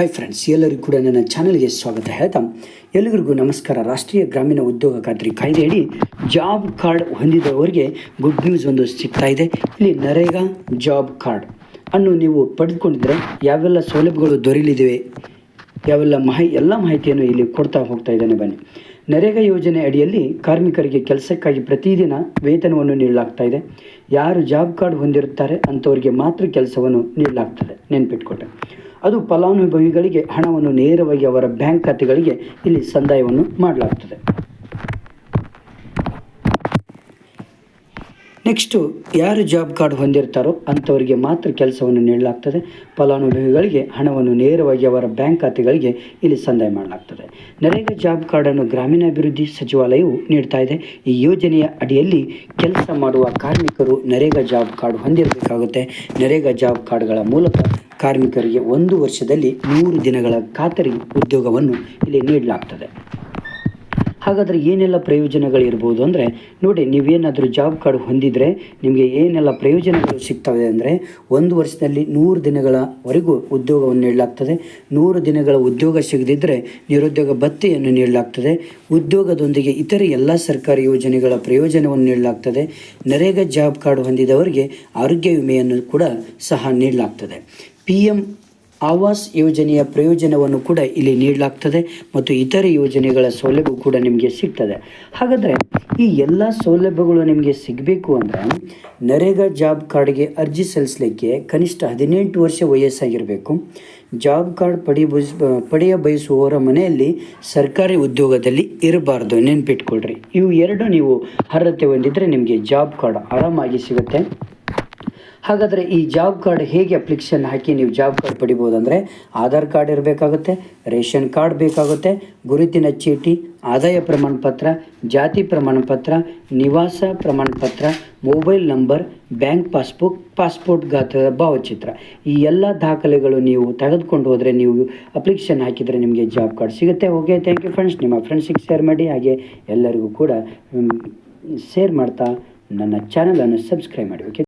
Hi friends ಎಲ್ಲರಿಗೂ ಕೂಡ ನನ್ನ ಚಾನಲ್ಗೆ ಸ್ವಾಗತ. ಹೇಳ್ತಾ ಎಲ್ಲರಿಗೂ ನಮಸ್ಕಾರ. ರಾಷ್ಟ್ರೀಯ ಗ್ರಾಮೀಣ ಉದ್ಯೋಗ ಖಾತ್ರಿ ಕಾಯ್ದೆಯಡಿ ಜಾಬ್ ಕಾರ್ಡ್ ಹೊಂದಿದವರಿಗೆ ಗುಡ್ ನ್ಯೂಸ್ ಒಂದು ಸಿಗ್ತಾ ಇದೆ. ಇಲ್ಲಿ ನರೇಗಾ ಜಾಬ್ ಕಾರ್ಡ್ ಅನ್ನು ನೀವು ಪಡೆದುಕೊಂಡಿದ್ರೆ ಯಾವೆಲ್ಲ ಸೌಲಭ್ಯಗಳು ದೊರೆಯಲಿವೆ ಯಾವೆಲ್ಲ ಮಾಹಿ, ಎಲ್ಲ ಮಾಹಿತಿಯನ್ನು ಇಲ್ಲಿ ಕೊಡ್ತಾ ಹೋಗ್ತಾ ಇದ್ದೇನೆ. ಬನ್ನಿ. ನರೇಗಾ ಯೋಜನೆ ಅಡಿಯಲ್ಲಿ ಕಾರ್ಮಿಕರಿಗೆ ಕೆಲಸಕ್ಕಾಗಿ ಪ್ರತಿದಿನ ವೇತನವನ್ನು ನೀಡಲಾಗ್ತಾ ಇದೆ. ಯಾರು ಜಾಬ್ ಕಾರ್ಡ್ ಹೊಂದಿರುತ್ತಾರೆ ಅಂಥವರಿಗೆ ಮಾತ್ರ ಕೆಲಸವನ್ನು ನೀಡಲಾಗ್ತದೆ. ನೆನ್ಪಿಟ್ಕೊಟ್ಟೆ. ಅದು ಫಲಾನುಭವಿಗಳಿಗೆ ಹಣವನ್ನು ನೇರವಾಗಿ ಅವರ ಬ್ಯಾಂಕ್ ಖಾತೆಗಳಿಗೆ ಇಲ್ಲಿ ಸಂದಾಯವನ್ನು ಮಾಡಲಾಗ್ತದೆ. ನೆಕ್ಸ್ಟು, ಯಾರು ಜಾಬ್ ಕಾರ್ಡ್ ಹೊಂದಿರ್ತಾರೋ ಅಂಥವರಿಗೆ ಮಾತ್ರ ಕೆಲಸವನ್ನು ನೀಡಲಾಗ್ತದೆ. ಫಲಾನುಭವಿಗಳಿಗೆ ಹಣವನ್ನು ನೇರವಾಗಿ ಅವರ ಬ್ಯಾಂಕ್ ಖಾತೆಗಳಿಗೆ ಇಲ್ಲಿ ಸಂದಾಯ ಮಾಡಲಾಗ್ತದೆ. ನರೇಗಾ ಜಾಬ್ ಕಾರ್ಡನ್ನು ಗ್ರಾಮೀಣಾಭಿವೃದ್ಧಿ ಸಚಿವಾಲಯವು ನೀಡ್ತಾ ಇದೆ. ಈ ಯೋಜನೆಯ ಅಡಿಯಲ್ಲಿ ಕೆಲಸ ಮಾಡುವ ಕಾರ್ಮಿಕರು ನರೇಗಾ ಜಾಬ್ ಕಾರ್ಡ್ ಹೊಂದಿರಬೇಕಾಗುತ್ತೆ. ನರೇಗಾ ಜಾಬ್ ಕಾರ್ಡ್ಗಳ ಮೂಲಕ ಕಾರ್ಮಿಕರಿಗೆ ಒಂದು ವರ್ಷದಲ್ಲಿ ನೂರು ದಿನಗಳ ಖಾತರಿ ಉದ್ಯೋಗವನ್ನು ಇಲ್ಲಿ ನೀಡಲಾಗ್ತದೆ. ಹಾಗಾದರೆ ಏನೆಲ್ಲ ಪ್ರಯೋಜನಗಳಿರ್ಬೋದು ಅಂದರೆ, ನೋಡಿ, ನೀವೇನಾದರೂ ಜಾಬ್ ಕಾರ್ಡ್ ಹೊಂದಿದರೆ ನಿಮಗೆ ಏನೆಲ್ಲ ಪ್ರಯೋಜನಗಳು ಸಿಗ್ತವೆ ಅಂದರೆ, ಒಂದು ವರ್ಷದಲ್ಲಿ ನೂರು ದಿನಗಳವರೆಗೂ ಉದ್ಯೋಗವನ್ನು ನೀಡಲಾಗ್ತದೆ. ನೂರು ದಿನಗಳ ಉದ್ಯೋಗ ಸಿಗದಿದ್ದರೆ ನಿರುದ್ಯೋಗ ಭತ್ಯೆಯನ್ನು ನೀಡಲಾಗ್ತದೆ. ಉದ್ಯೋಗದೊಂದಿಗೆ ಇತರೆ ಎಲ್ಲ ಸರ್ಕಾರಿ ಯೋಜನೆಗಳ ಪ್ರಯೋಜನವನ್ನು ನೀಡಲಾಗ್ತದೆ. ನರೇಗಾ ಜಾಬ್ ಕಾರ್ಡ್ ಹೊಂದಿದವರಿಗೆ ಆರೋಗ್ಯ ವಿಮೆಯನ್ನು ಕೂಡ ಸಹ ನೀಡಲಾಗ್ತದೆ. ಪಿ ಎಂ ಆವಾಸ್ ಯೋಜನೆಯ ಪ್ರಯೋಜನವನ್ನು ಕೂಡ ಇಲ್ಲಿ ನೀಡಲಾಗ್ತದೆ ಮತ್ತು ಇತರೆ ಯೋಜನೆಗಳ ಸೌಲಭ್ಯ ಕೂಡ ನಿಮಗೆ ಸಿಗ್ತದೆ. ಹಾಗಾದರೆ ಈ ಎಲ್ಲ ಸೌಲಭ್ಯಗಳು ನಿಮಗೆ ಸಿಗಬೇಕು ಅಂದರೆ ನರೇಗಾ ಜಾಬ್ ಕಾರ್ಡ್ಗೆ ಅರ್ಜಿ ಸಲ್ಲಿಸಲಿಕ್ಕೆ ಕನಿಷ್ಠ ಹದಿನೆಂಟು ವರ್ಷ ವಯಸ್ಸಾಗಿರಬೇಕು. ಜಾಬ್ ಕಾರ್ಡ್ ಪಡಿ, ಪಡೆಯ ಬಯಸುವವರ ಮನೆಯಲ್ಲಿ ಸರ್ಕಾರಿ ಉದ್ಯೋಗದಲ್ಲಿ ಇರಬಾರ್ದು, ನೆನ್ಪಿಟ್ಕೊಳ್ರಿ. ಇವು ಎರಡು ನೀವು ಅರ್ಹತೆ ಹೊಂದಿದ್ರೆ ನಿಮಗೆ ಜಾಬ್ ಕಾರ್ಡ್ ಆರಾಮಾಗಿ ಸಿಗುತ್ತೆ. ಹಾಗಾದರೆ ಈ ಜಾಬ್ ಕಾರ್ಡ್ ಹೇಗೆ ಅಪ್ಲಿಕೇಶನ್ ಹಾಕಿ ನೀವು ಜಾಬ್ ಕಾರ್ಡ್ ಪಡಿಬೋದು ಅಂದರೆ ಆಧಾರ್ ಕಾರ್ಡ್ ಇರಬೇಕಾಗುತ್ತೆ, ರೇಷನ್ ಕಾರ್ಡ್ ಬೇಕಾಗುತ್ತೆ, ಗುರುತಿನ ಚೀಟಿ, ಆದಾಯ ಪ್ರಮಾಣ ಪತ್ರ ಜಾತಿ ಪ್ರಮಾಣ ಪತ್ರ ನಿವಾಸ ಪ್ರಮಾಣ ಪತ್ರ mobile number bank passbook passport ಗಾತ್ರದ ಭಾವಚಿತ್ರ. ಈ ಎಲ್ಲ ದಾಖಲೆಗಳು ನೀವು ತೆಗೆದುಕೊಂಡು ಹೋದರೆ ನೀವು ಅಪ್ಲಿಕೇಶನ್ ಹಾಕಿದರೆ ನಿಮಗೆ ಜಾಬ್ ಕಾರ್ಡ್ ಸಿಗುತ್ತೆ. ಓಕೆ ಥ್ಯಾಂಕ್ ಯು ಫ್ರೆಂಡ್ಸ್ ನಿಮ್ಮ ಫ್ರೆಂಡ್ಸಿಗೆ ಶೇರ್ ಮಾಡಿ, ಹಾಗೆ ಎಲ್ಲರಿಗೂ ಕೂಡ ಶೇರ್ ಮಾಡ್ತಾ ನನ್ನ ಚಾನಲನ್ನು ಸಬ್ಸ್ಕ್ರೈಬ್ ಮಾಡಿ. ಓಕೆ